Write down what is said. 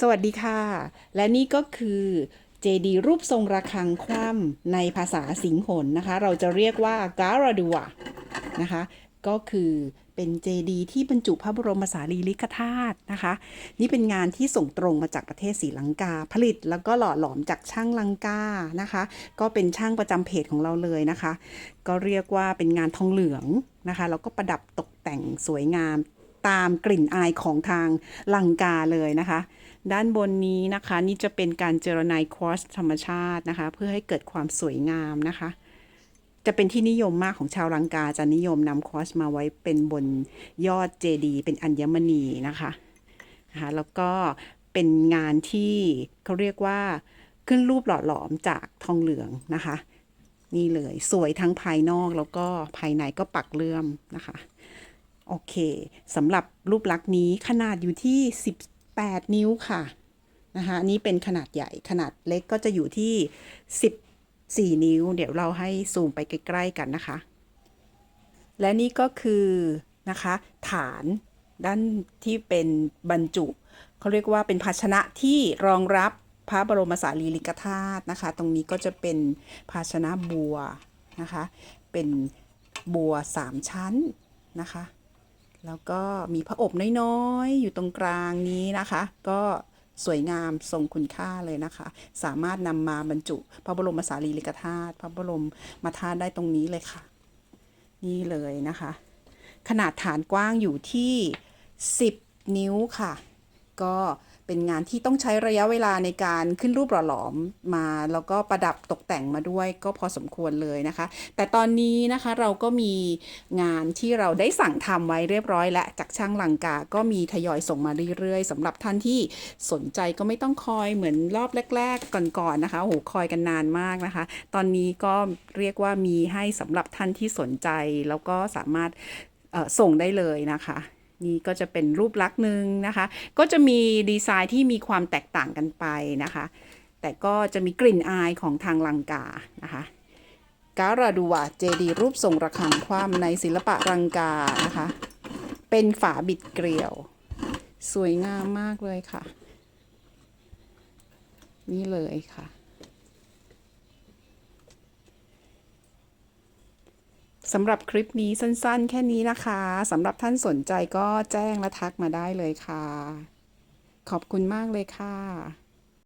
สวัสดีค่ะ และนี่ก็คือเจดีรูปทรงระฆังคว่ำในภาษาสิงหนนะคะ เราจะเรียกว่าการาดัวนะคะ ก็คือเป็นเจดีที่บรรจุพระบรมสารีริกธาตุนะคะ นี่เป็นงานที่ส่งตรงมาจากประเทศศรีลังกา ผลิตแล้วก็หล่อหลอมจากช่างลังกานะคะ ก็เป็นช่างประจำเพจของเราเลยนะคะ ก็เรียกว่าเป็นงานทองเหลืองนะคะแล้วก็ประดับตกแต่งสวยงามตามกลิ่นอายของทางลังกาเลยนะคะ ด้านบนนี้นะคะ นี่จะเป็นการเจรไนายควอสธรรมชาตินะคะ เพื่อให้เกิดความสวยงามนะคะ จะเป็นที่นิยมมากของชาวลังกาจะนิยมนำควอสมาไว้เป็นบนยอดเจดีเป็นอัญมณีนะคะนะคะ แล้วก็เป็นงานที่เขาเรียกว่าขึ้นรูปหล่อหลอมจากทองเหลืองนะคะ นี่เลยสวยทั้งภายนอกแล้วก็ภายในก็ปักเลื่อมนะคะ โอเคสำหรับรูปลักษณ์นี้ขนาดอยู่ที่ 8 นิ้วค่ะนะคะนนี้เป็นขนาดใหญ่ขนาดเล็กก็จะอยู่ที่ 14 นิ้ว เดี๋ยวเราให้ซูมไปใกล้ ๆ กันนะคะ และนี่ก็คือนะคะ ฐานด้านที่เป็นบรรจุเขาเรียกว่าเป็นภาชนะที่รองรับพระบรมสารีริกธาตุนะคะ ตรงนี้ก็จะเป็นภาชนะบัวนะคะ เป็นบัวสามชั้นนะคะ แล้วก็มีพระอบน้อยๆ อยู่ตรงกลางนี้นะคะ ก็สวยงามทรงคุณค่าเลยนะคะ สามารถนำมาบรรจุพระบรมสารีริกธาตุพระบรมมาธาตุได้ตรงนี้เลยค่ะ นี่เลยนะคะ ขนาดฐานกว้างอยู่ที่ 10 นิ้วค่ะ ก็เป็นงานที่ต้องใช้ระยะเวลาในการขึ้นรูปหล่อหลอมมา แล้วก็ประดับตกแต่งมาด้วยก็พอสมควรเลยนะคะ แต่ตอนนี้นะคะเราก็มีงานที่เราได้สั่งทำไว้เรียบร้อย และจากช่างลังกาก็มีทยอยส่งมาเรื่อยๆสำหรับท่านที่สนใจก็ไม่ต้องคอยเหมือนรอบแรก ๆ ก่อนๆนะคะโอ้โหคอยกันนานมากนะคะ ตอนนี้ก็เรียกว่ามีให้สำหรับท่านที่สนใจแล้วก็สามารถส่งได้เลยนะคะ นี่ก็จะเป็นรูปลักษณ์หนึ่งนะคะ ก็จะมีดีไซน์ที่มีความแตกต่างกันไปนะคะ แต่ก็จะมีกลิ่นอายของทางลังกานะคะการาดูวาเจดีรูปทรงระฆังคว่ำในศิลปะลังกานะคะ เป็นฝาบิดเกลียว สวยงามมากเลยค่ะ นี่เลยค่ะ สำหรับคลิปนี้สั้นๆ แค่นี้นะคะสำหรับท่านสนใจก็แจ้งและทักมาได้เลยค่ะ ขอบคุณมากเลยค่ะ